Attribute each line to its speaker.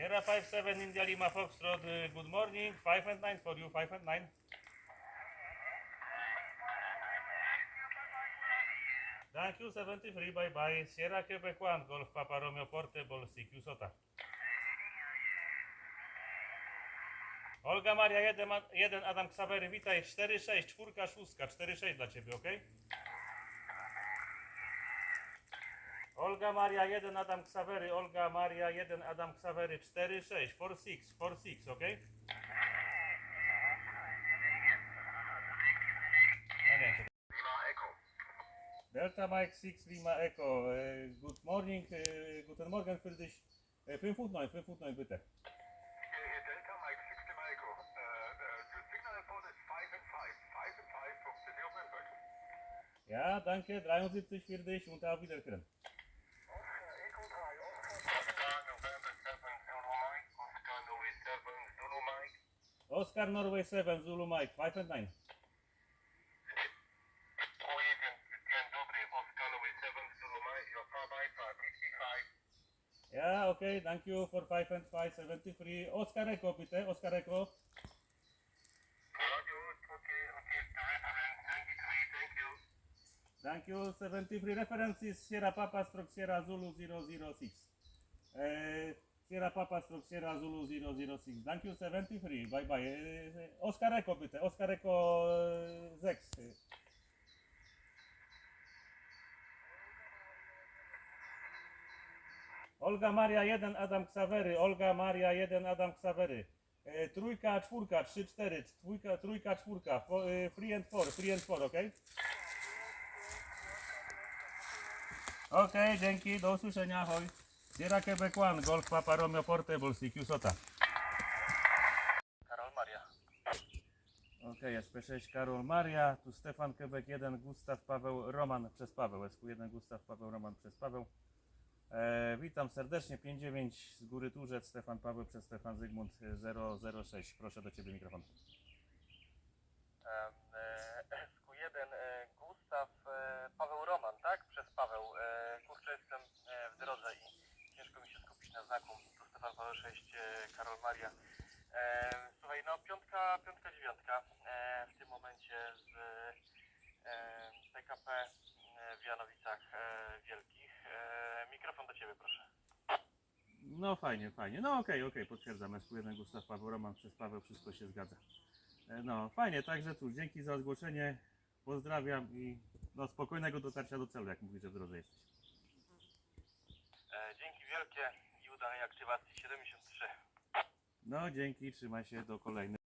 Speaker 1: Sierra 5-7 India Lima Foxtrot, uh, good morning. 5 and 9 for you, 5 and 9. Thank you, 73, bye bye. Sierra Quebec 1, Golf Papa Romeo Portable, CQ Sota. Olga Maria 1, 1 Adam Ksawery, witaj, 4-6, czwórka, szóstka, 4-6 dla Ciebie, ok? Olga Maria 1 Adam Ksawery, Olga Maria 1 Adam Ksawery 4 6 4 6 4 6, ok? Delta Mike 6 Lima Echo, e, good morning, e, guten Morgen für dich. E, 5 Foot 9, 5 Foot 9 bitte.
Speaker 2: Delta Mike 60 Mike. Uh, the signal report is 5 and 5. 5 and 5 from of Limburg.
Speaker 1: Ja, danke, 73 für dich und auf Wiedersehen.
Speaker 2: Echo 3, Oscar November 7 Zulu Mike. Oscar Louis 7 Zulu Mike.
Speaker 1: Oscar Norway 7 Zulu Mike, 5 and 9.
Speaker 2: Pojedzie dzień dobry. Oscar Louis 7 Zulu Mike. Your car by 55.
Speaker 1: Ja, okay, thank you for 5 and 5, 73. Oscar Echo bitte, Oscar Echo.
Speaker 2: Roger. Okay, okay. The reference 93. Thank you.
Speaker 1: Thank you. 73 references Sierra Papa stroke Sierra Zulu 006. Uh, Sierra Papa stroke Sierra Zulu 006. Thank you 73. Bye bye. Uh, Oscar Echo bitte. Oscar Echo uh, 6. Olga Maria 1 Adam Ksawery. Olga Maria 1 Adam Ksawery. E, trójka, czwórka, trzy, cztery, trójka, trójka, czwórka, fo, e, free and four, free and four, okej? Okej, dzięki, do usłyszenia, hoj. Sierra Quebec One, Golf Papa Romeo Portable, CQ Sota.
Speaker 2: Karol Maria.
Speaker 1: Okej, SP6 Karol Maria, tu Stefan Quebec 1, Gustaw Paweł Roman przez Paweł, SQ1 Gustaw Paweł Roman przez Paweł. E, witam serdecznie, 59 z góry Turzec, Stefan Paweł przez Stefan Zygmunt e, 006. Proszę do Ciebie mikrofon.
Speaker 3: SQ1 e, Gustaw e, Paweł Roman, tak? Przez Paweł. E, Kurczę, jestem e, w drodze i ciężko mi się skupić na znaku. Tu Stefan Paweł 6, e, Karol Maria. E, Słuchaj, no piątka, piątka, dziewiątka. E, W tym momencie z e, PKP e, w Janowicach e, Wielkich. E, Mikrofon do Ciebie, proszę.
Speaker 1: No fajnie, fajnie. No okej, okej, potwierdzam. SQ1 Gustaw Paweł Roman przez Paweł, wszystko się zgadza. E, No fajnie, także cóż, dzięki za zgłoszenie. Pozdrawiam i no, spokojnego dotarcia do celu, jak mówisz, że w drodze jesteś.
Speaker 3: E, Dzięki wielkie i udanej aktywacji 73.
Speaker 1: No dzięki, trzymaj się do kolejnych.